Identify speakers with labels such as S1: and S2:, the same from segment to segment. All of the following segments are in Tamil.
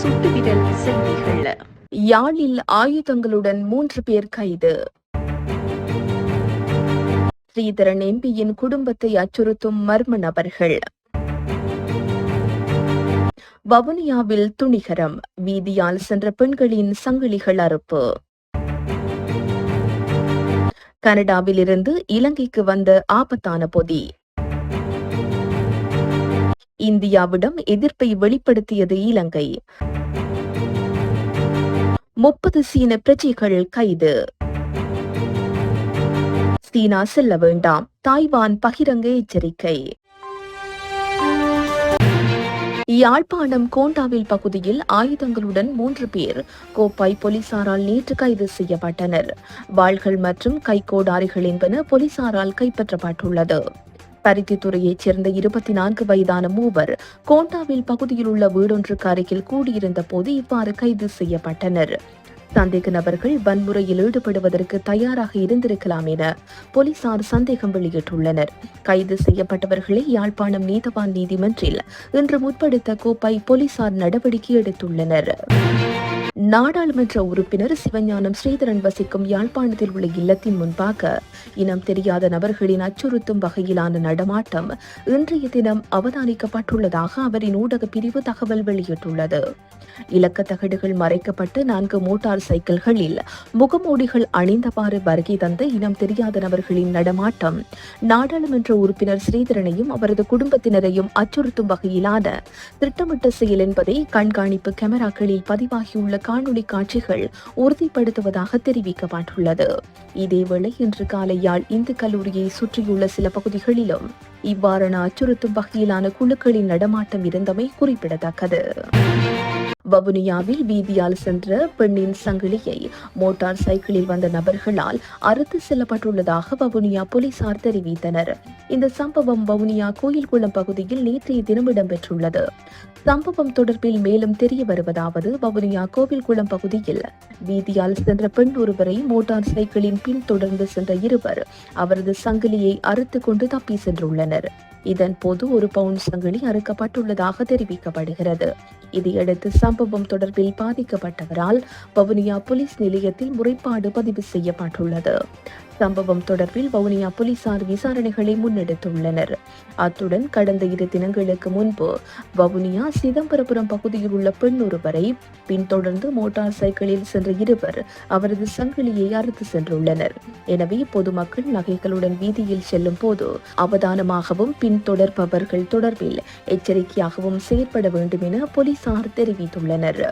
S1: செய்திகள் யாழில் ஆயுதங்களுடன் மூன்று பேர் கைது. ஸ்ரீதரன் எம்பியின் குடும்பத்தை அச்சுறுத்தும் மர்ம நபர்கள். வவுனியாவில் துணிகரம் வீதியால் சென்ற பெண்களின் சங்கிலிகள் அறுப்பு. கனடாவிலிருந்து இலங்கைக்கு வந்த ஆபத்தான பொதி. இந்தியாவிடம் எதிர்ப்பை வெளிப்படுத்தியது இலங்கை. முப்பது சீன பிரஜைகள் கைது. சீனா செல்ல வேண்டாம். தாய்வான் பகிரங்க எச்சரிக்கை. யாழ்ப்பாணம் கோண்டாவில் பகுதியில் ஆயுதங்களுடன் மூன்று பேர் கோப்பாய் போலீசாரால் நேற்று கைது செய்யப்பட்டனர். வாள்கள் மற்றும் கைகோடாரிகள் என்பன போலீசாரால் கைப்பற்றப்பட்டுள்ளது. பருத்தித்துறையைச் சேர்ந்த இருபத்தி நான்கு வயதான மூவர் கோண்டாவில் பகுதியில் உள்ள வீடொன்றுக்கு அருகில் கூடியிருந்த போது இவ்வாறு கைது செய்யப்பட்டனர். சந்தேக நபர்கள் வன்முறையில் ஈடுபடுவதற்கு தயாராக இருந்திருக்கலாம் என போலீசார் சந்தேகம் வெளியிட்டுள்ளனர். கைது செய்யப்பட்டவர்களை யாழ்ப்பாணம் நீதவான் நீதிமன்றில் இன்று முற்படுத்த கோப்பை போலீசார் நடவடிக்கை எடுத்துள்ளனர். நாடாளுமன்ற உறுப்பினர் சிவஞானம் ஸ்ரீதரன் வசிக்கும் யாழ்ப்பாணத்தில் உள்ள இல்லத்தின் முன்பாக இனம் தெரியாத நபர்களின் அச்சுறுத்தும் வகையிலான நடமாட்டம் இன்றைய தினம் அவதானிக்கப்பட்டுள்ளதாக அவரின் ஊடக பிரிவு தகவல் வெளியிட்டுள்ளது. இலக்க தகடுகள் மறைக்கப்பட்டு நான்கு மோட்டார் சைக்கிள்களில் முகமூடிகள் அணிந்தவாறு வருகை தந்த இனம் தெரியாத நபர்களின் நடமாட்டம். நாடாளுமன்ற உறுப்பினர் ஸ்ரீதரனையும் அவரது குடும்பத்தினரையும் அச்சுறுத்தும் வகையிலான திட்டமிட்ட செயல் என்பதை கண்காணிப்பு கேமராக்களில் பதிவாகியுள்ள காணொளி காட்சிகள் உறுதிப்படுத்துவதாக தெரிவிக்கப்பட்டுள்ளது. இதேவேளை இன்று காலை யாழ் இந்து கல்லூரியை சுற்றியுள்ள சில பகுதிகளிலும் இவ்வாறான அச்சுறுத்தும் வகையிலான குழுக்களின் நடமாட்டம் இருந்தமை குறிப்பிடத்தக்கது. வவுனியாவில் வீதியால் சென்ற பெண்ணின் சங்கிலியை மோட்டார் சைக்கிளில் வந்த நபர்களால் அறுத்து செல்லப்பட்டுள்ளதாக வவுனியா போலீசார் தெரிவித்தனர். இந்த சம்பவம் வவுனியா கோயில்குளம் பகுதியில் நேற்றைய தினம் இடம்பெற்றுள்ளது. சம்பவம் தொடர்பில் மேலும் தெரிய வருவதாவது வவுனியா கோவில்குளம் பகுதியில் வீதியால் சென்ற பெண் ஒருவரை மோட்டார் சைக்கிளின் பின் தொடர்ந்து சென்ற இருவர் அவரது சங்கிலியை அறுத்து கொண்டு தப்பி சென்றுள்ளனர். இதன் போது ஒரு பவுன் சங்கிலி அறுக்கப்பட்டுள்ளதாக தெரிவிக்கப்படுகிறது. இதையடுத்து சம்பவம் தொடர்பில் பாதிக்கப்பட்டவரால் வவுனியா போலீஸ் நிலையத்தில் முறைப்பாடு பதிவு செய்யப்பட்டுள்ளது. சம்பவம் தொடர்பில் வவுனியா போலீசார் விசாரணைகளை முன்னெடுத்துள்ளனர். அத்துடன் கடந்த இரு தினங்களுக்கு முன்பு வவுனியா சிதம்பரபுரம் பகுதியில் உள்ள பெண் ஒருவரை பின்தொடர்ந்து மோட்டார் சைக்கிளில் சென்ற இருவர் அவரது சங்கிலியை அறுத்து சென்றுள்ளனர். எனவே பொதுமக்கள் நகைகளுடன் வீதியில் செல்லும் போது அவதானமாகவும் பின்தொடர்பவர்கள் தொடர்பில் எச்சரிக்கையாகவும் செயற்பட வேண்டும் என போலீசார் தெரிவித்துள்ளனர்.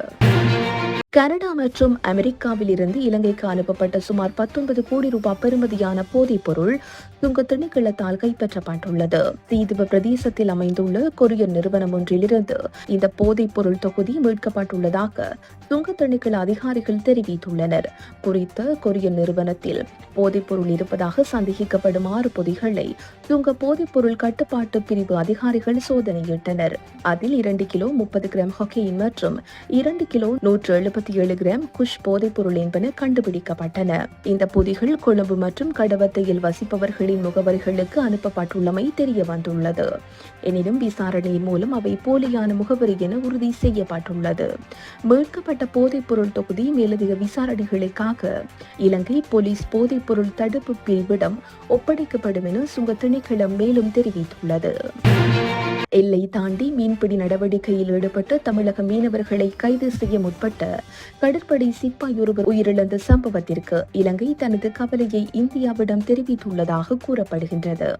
S1: கனடா மற்றும் அமெரிக்காவில் இருந்து இலங்கைக்கு அனுப்பப்பட்ட சுமார் பத்தொன்பது கோடி ரூபாய் பெறுமதியான போதைப் பொருள் சுங்க திணைக்களத்தால் கைப்பற்றப்பட்டுள்ளது. தீதுவ பிரதேசத்தில் அமைந்துள்ள கொரியர் நிறுவனம் ஒன்றிலிருந்து இந்த போதைப் பொருள் தொகுதி மீட்கப்பட்டுள்ளதாக சுங்க திணைக்கள அதிகாரிகள் தெரிவித்துள்ளனர். குறித்த கொரியர் நிறுவனத்தில் போதைப் பொருள் இருப்பதாக சந்தேகிக்கப்படும் ஆறு பொதிகளை சுங்க போதைப்பொருள் கட்டுப்பாட்டு பிரிவு அதிகாரிகள் சோதனையிட்டனர். அதில் இரண்டு கிலோ முப்பது கிராம் ஹொக்கெயின் மற்றும் இரண்டு கிலோ நூற்று எழுபத்தி ஏழு கிராம் குஷ் போதைப்பொருள் என்பன கண்டுபிடிக்கப்பட்டன. இந்த பொதிகள் கொழும்பு மற்றும் கடவத்தையில் வசிப்பவர்களின் முகவரிகளுக்கு அனுப்பப்பட்டுள்ளமை தெரிய வந்துள்ளது எனினும் விசாரணையின் மூலம் அவை போலியான முகவரி என உறுதி செய்யப்பட்டுள்ளது. மீட்கப்பட்ட போதைப்பொருள் தொகுதி மேலதிக விசாரணைகளுக்காக இலங்கை போலீஸ் போதைப்பொருள் தடுப்பு பிரிவிடம் ஒப்படைக்கப்படும் என சுங்க திணைக்களம் மேலும் தெரிவித்துள்ளது. எல்லை தாண்டி மீன்பிடி நடவடிக்கையில் ஈடுபட்ட தமிழக மீனவர்களை கைது செய்ய முற்பட்ட கடற்படை சிப்பாய் ஒருவர் உயிரிழந்த சம்பவத்திற்கு இலங்கை தனது கவலையை இந்தியாவிடம் தெரிவித்துள்ளதாக கூறப்படுகின்றது.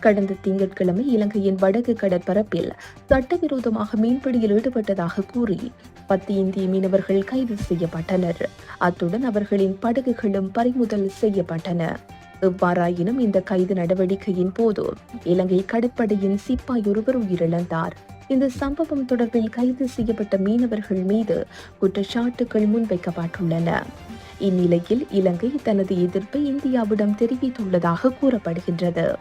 S1: கடந்த திங்கட்கிழமை இலங்கையின் வடக்கு கடற்பரப்பில் சட்டவிரோதமாக மீன்பிடியில் ஈடுபட்டதாக கூறி பத்து இந்திய மீனவர்கள் கைது செய்யப்பட்டனர். அத்துடன் அவர்களின் படகுகளும் பறிமுதல் செய்யப்பட்டன. எவ்வாறாயினும் இந்த கைது நடவடிக்கையின் போது இலங்கை கடற்படையின் சிப்பாய் ஒருவர் உயிரிழந்தார். இந்த சம்பவம் தொடர்பில் கைது செய்யப்பட்ட மீனவர்கள் மீது குற்றச்சாட்டுகள் முன்வைக்கப்பட்டுள்ளன. இந்நிலையில் இலங்கை தனது எதிர்ப்பை இந்தியாவிடம் தெரிவித்துள்ளதாக கூறப்படுகின்றது.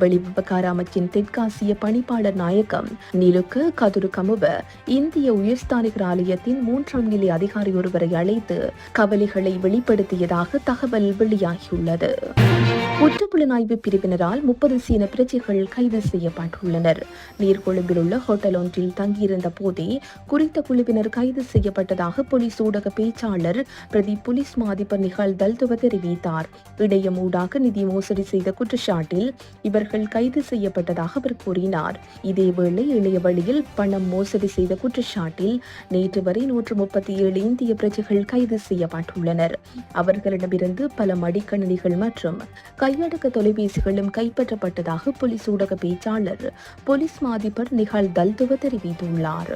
S1: வெளிவிவகார அமைச்சின் தெற்காசிய பணிப்பாளர் நாயகம் நிலுக்க கதுருகமுவ இந்திய உயர்ஸ்தானிகர் ஆலயத்தின் மூன்றாம் நிலை அதிகாரி ஒருவரை அழைத்து கவலைகளை வெளிப்படுத்தியதாக தகவல் வெளியாகியுள்ளது. குற்றப்புலனாய்வு பிரிவினரால் முப்பது சீன பிரஜைகள் கைது செய்யப்பட்டுள்ளனர். நீர்கொழும்பில் உள்ள ஹோட்டல் ஒன்றில் தங்கியிருந்த போதே குறித்த குழுவினர் கைது செய்யப்பட்டதாக போலீஸ் ஊடக பேச்சாளர் பிரதி புலிஸ் மாதிபர் நிகால் தல்துவ தெரிவித்தார். இணையம் ஊடாக நிதி மோசடி செய்த குற்றச்சாட்டில் இவர்கள் கைது செய்யப்பட்டதாக அவர் கூறினார். இதேவேளை இணைய வழியில் பணம் மோசடி செய்த குற்றச்சாட்டில் நேற்று வரை நூற்று முப்பத்தி ஏழு இந்திய பிரஜைகள் கைது செய்யப்பட்டுள்ளனர். அவர்களிடமிருந்து பல மடிக்கணினிகள் மற்றும் கையடக்க தொலைபேசிகளும் கைப்பற்றப்பட்டதாக போலீஸ் ஊடக பேச்சாளர் போலீஸ் மாதிபர் நிகால் தல்துவ தெரிவித்துள்ளார்.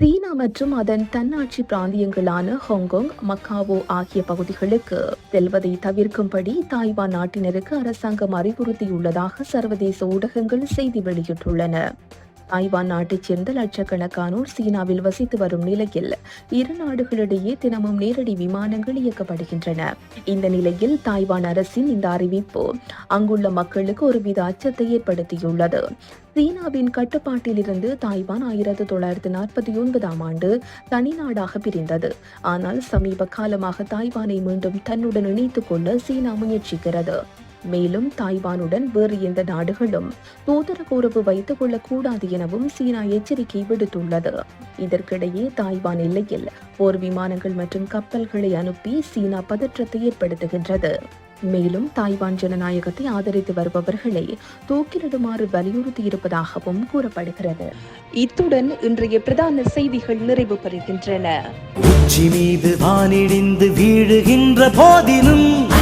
S1: சீனா மற்றும் அதன் தன்னாட்சி பிராந்தியங்களான ஹாங்காங் மக்காவோ ஆகிய பகுதிகளுக்கு செல்வதை தவிர்க்கும்படி தாய்வான் நாட்டினருக்கு அரசாங்கம் அறிவுறுத்தியுள்ளதாக சர்வதேச ஊடகங்கள் செய்தி வெளியிட்டுள்ளன. தாய்வான் நாட்டைச் சேர்ந்த லட்சக்கணக்கானோர் சீனாவில் வசித்து வரும் நிலையில் இரு நாடுகளிடையே தினமும் நேரடி விமானங்கள் இயக்கப்படுகின்றன. இந்த நிலையில் தாய்வான் அரசின் இந்த அறிவிப்பு அங்குள்ள மக்களுக்கு ஒருவித அச்சத்தை ஏற்படுத்தியுள்ளது. சீனாவின் கட்டுப்பாட்டிலிருந்து தாய்வான் ஆயிரத்து தொள்ளாயிரத்து நாற்பத்தி ஒன்பதாம் ஆண்டு தனி நாடாக பிரிந்தது. ஆனால் சமீப காலமாக தாய்வானை மீண்டும் தன்னுடன் இணைத்துக் கொள்ள சீனா முயற்சிக்கிறது. மேலும் தாய்வானுடன் வேறு எந்த நாடுகளும் தூதரக உறவு வைத்துக் கொள்ளக்கூடாது எனவும் சீனா எச்சரிக்கை விடுத்துள்ளது. இதற்கிடையே தாய்வான் எல்லையில் போர் விமானங்கள் மற்றும் கப்பல்களை அனுப்பி சீனா பதற்றத்தை ஏற்படுத்துகின்றது. மேலும் தாய்வான் ஜனநாயகத்தை ஆதரித்து வருபவர்களை தூக்கிலிடுமாறு வலியுறுத்தியிருப்பதாகவும் கூறப்படுகிறது. இத்துடன் இன்றைய பிரதான செய்திகள் நிறைவு பெறுகின்றன.
S2: மீது வானிடிந்து வீழுகின்ற போதிலும்